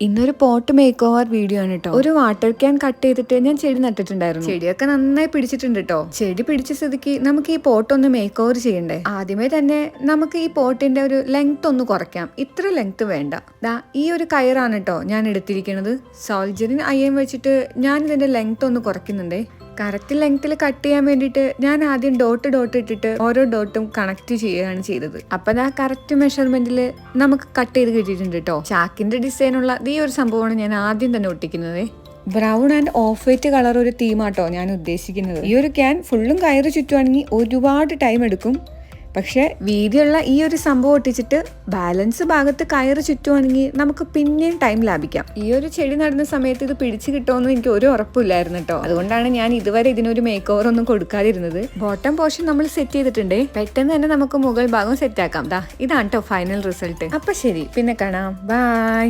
ഇന്നൊരു pot make over video ആണ് കേട്ടോ ഒരു വാട്ടർ ക്യാൻ കട്ട് ചെയ്തിട്ട് ഞാൻ ചെടി നട്ടിട്ടുണ്ടായിരുന്നു. ചെടിയൊക്കെ നന്നായി പിടിച്ചിട്ടുണ്ട് കേട്ടോ ചെടി പിടിച്ച സ്ഥിതിക്ക് നമുക്ക് ഈ പോട്ട് ഒന്ന് മേക്ക് ഓവർ ചെയ്യണ്ടേ? ആദ്യമേ തന്നെ നമുക്ക് ഈ പോട്ടിന്റെ ഒരു ലെങ്ത് ഒന്ന് കുറയ്ക്കാം. ഇത്ര ലെങ്ത് വേണ്ട. ദാ ഈ ഒരു കയറാണ് കേട്ടോ ഞാൻ എടുത്തിരിക്കുന്നത് സോൾജറിന് അയ്യം വെച്ചിട്ട് ഞാൻ ഇതിന്റെ ലെങ്ത് ഒന്ന് കുറയ്ക്കുന്നുണ്ടേ. കറക്റ്റ് ലെങ്ത്തിൽ കട്ട് ചെയ്യാൻ വേണ്ടിയിട്ട് ഞാൻ ആദ്യം ഡോട്ട് ഡോട്ട് ഇട്ടിട്ട് ഓരോ ഡോട്ടും കണക്ട് ചെയ്യുകയാണ് ചെയ്തത്. അപ്പൊ ആ കറക്റ്റ് മെഷർമെന്റിൽ നമുക്ക് കട്ട് ചെയ്ത് കിട്ടിയിട്ടുണ്ട് കേട്ടോ ചാക്കിന്റെ ഡിസൈനുള്ള ഈ ഒരു സംഭവമാണ് ഞാൻ ആദ്യം തന്നെ ഒട്ടിക്കുന്നത്. Brown and off white colour ഒരു തീമാട്ടോ ഞാൻ ഉദ്ദേശിക്കുന്നത്. ഈ ഒരു ക്യാൻ ഫുള്ളും കയറ് ചുറ്റുവാണെങ്കിൽ ഒരുപാട് ടൈം എടുക്കും. പക്ഷെ വീതിയുള്ള ഈ ഒരു സംഭവം ഒട്ടിച്ചിട്ട് ബാലൻസ് ഭാഗത്ത് കയറ് ചുറ്റുവാണെങ്കിൽ നമുക്ക് പിന്നെയും ടൈം ലാഭിക്കാം. ഈ ഒരു ചെടി നടുന്ന സമയത്ത് ഇത് പിടിച്ചു കിട്ടുമെന്ന് എനിക്ക് ഒരു ഉറപ്പില്ലായിരുന്നു കേട്ടോ. അതുകൊണ്ടാണ് ഞാൻ ഇതുവരെ ഇതിനൊരു മേക്ക് ഓവർ ഒന്നും കൊടുക്കാതിരുന്നത്. ബോട്ടം പോർഷൻ നമ്മൾ സെറ്റ് ചെയ്തിട്ടുണ്ടേ. പെട്ടെന്ന് തന്നെ നമുക്ക് മുകൾ ഭാഗം സെറ്റ് ആക്കാം. ദാ ഇതാണ് കേട്ടോ ഫൈനൽ റിസൾട്ട് അപ്പൊ ശരി പിന്നെ കാണാം. ബൈ